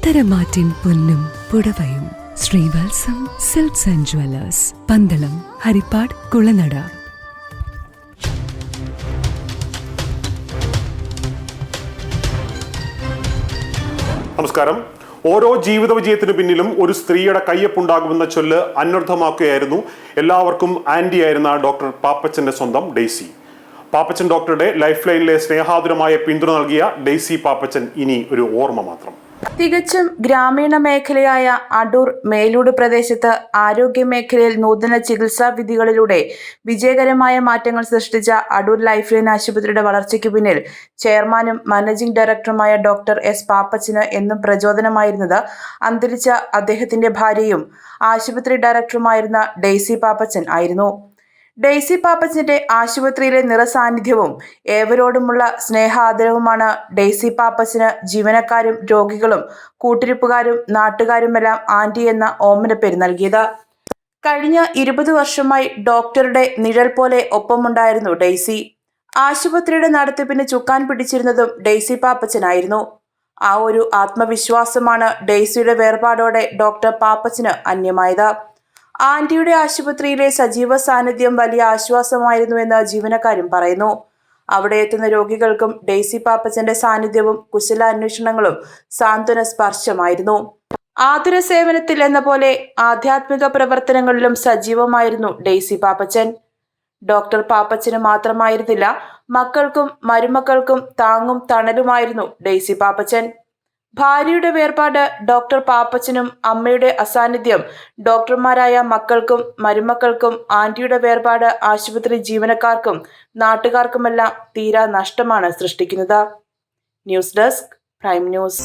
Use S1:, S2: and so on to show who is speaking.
S1: പത്തരമാറ്റിൻ പൊന്നും പുടവയും. Srivatsam silks and jewellers Pandalam Harippad Kulanada.
S2: നമസ്കാരം. ഓരോ ജീവിത വിജയത്തിനു പിന്നിലും ഒരു സ്ത്രീയുടെ കയ്യൊപ്പുണ്ടാകുമെന്ന ചൊല്ല് അന്വർത്ഥമാക്കുകയായിരുന്നു എല്ലാവർക്കും ആന്റി ആയിരുന്ന ഡോക്ടർ പാപ്പച്ചന്റെ സ്വന്തം ഡെയ്സി. പാപ്പച്ചൻ ഡോക്ടറുടെ ലൈഫ് ലൈനിലെ സ്നേഹാതുരമായ പിന്തുണ നൽകിയ ഡെയ്സി പാപ്പച്ചൻ ഇനി ഒരു ഓർമ്മ മാത്രം.
S3: തികച്ചും ഗ്രാമീണ മേഖലയായ അടൂർ മേലൂട് പ്രദേശത്ത് ആരോഗ്യ മേഖലയിൽ നൂതന ചികിത്സാ വിധികളിലൂടെ വിജയകരമായ മാറ്റങ്ങൾ സൃഷ്ടിച്ച അടൂർ ലൈഫ് ലൈൻ ആശുപത്രിയുടെ വളർച്ചയ്ക്ക് പിന്നിൽ ചെയർമാനും മാനേജിംഗ് ഡയറക്ടറുമായ ഡോക്ടർ എസ് പാപ്പച്ചന് എന്നും പ്രചോദനമായിരുന്നത് അന്തരിച്ച അദ്ദേഹത്തിന്റെ ഭാര്യയും ആശുപത്രി ഡയറക്ടറുമായിരുന്ന ഡെയ്സി പാപ്പച്ചൻ ആയിരുന്നു. ഡെയ്സി പാപ്പച്ചന്റെ ആശുപത്രിയിലെ നിറസാന്നിധ്യവും ഏവരോടുമുള്ള സ്നേഹാദരവുമാണ് ഡെയ്സി പാപ്പച്ചന് ജീവനക്കാരും രോഗികളും കൂട്ടിരിപ്പുകാരും നാട്ടുകാരുമെല്ലാം ആന്റി എന്ന ഓമനപ്പേര് പേര് നൽകിയത്. കഴിഞ്ഞ ഇരുപത് വർഷമായി ഡോക്ടറുടെ നിഴൽ പോലെ ഒപ്പമുണ്ടായിരുന്നു ഡെയ്സി. ആശുപത്രിയുടെ നടത്തിപ്പിന് ചുക്കാൻ പിടിച്ചിരുന്നതും ഡെയ്സി പാപ്പച്ചനായിരുന്നു. ആ ഒരു ആത്മവിശ്വാസമാണ് ഡെയ്സിയുടെ വേർപാടോടെ ഡോക്ടർ പാപ്പച്ചന് അന്യമായത്. ആന്റിയുടെ ആശുപത്രിയിലെ സജീവ സാന്നിധ്യം വലിയ ആശ്വാസമായിരുന്നുവെന്ന് ജീവനക്കാരും പറയുന്നു. അവിടെ എത്തുന്ന രോഗികൾക്കും ഡെയ്സി പാപ്പച്ചന്റെ സാന്നിധ്യവും കുശല അന്വേഷണങ്ങളും സാന്ത്വന സ്പർശമായിരുന്നു. ആതുര സേവനത്തിൽ എന്ന പോലെ ആധ്യാത്മിക പ്രവർത്തനങ്ങളിലും സജീവമായിരുന്നു ഡെയ്സി പാപ്പച്ചൻ. ഡോക്ടർ പാപ്പച്ചന് മാത്രമായിരുന്നില്ല മക്കൾക്കും മരുമക്കൾക്കും താങ്ങും തണലുമായിരുന്നു ഡെയ്സി പാപ്പച്ചൻ. ഭാര്യയുടെ വേർപാട് ഡോക്ടർ പാപ്പച്ചനും അമ്മയുടെ അസാന്നിധ്യം ഡോക്ടർമാരായ മക്കൾക്കും മരുമക്കൾക്കും ആന്റിയുടെ വേർപാട് ആശുപത്രി ജീവനക്കാർക്കും നാട്ടുകാർക്കുമെല്ലാം തീരാ നഷ്ടമാണ് സൃഷ്ടിക്കുന്നത്. News desk prime news.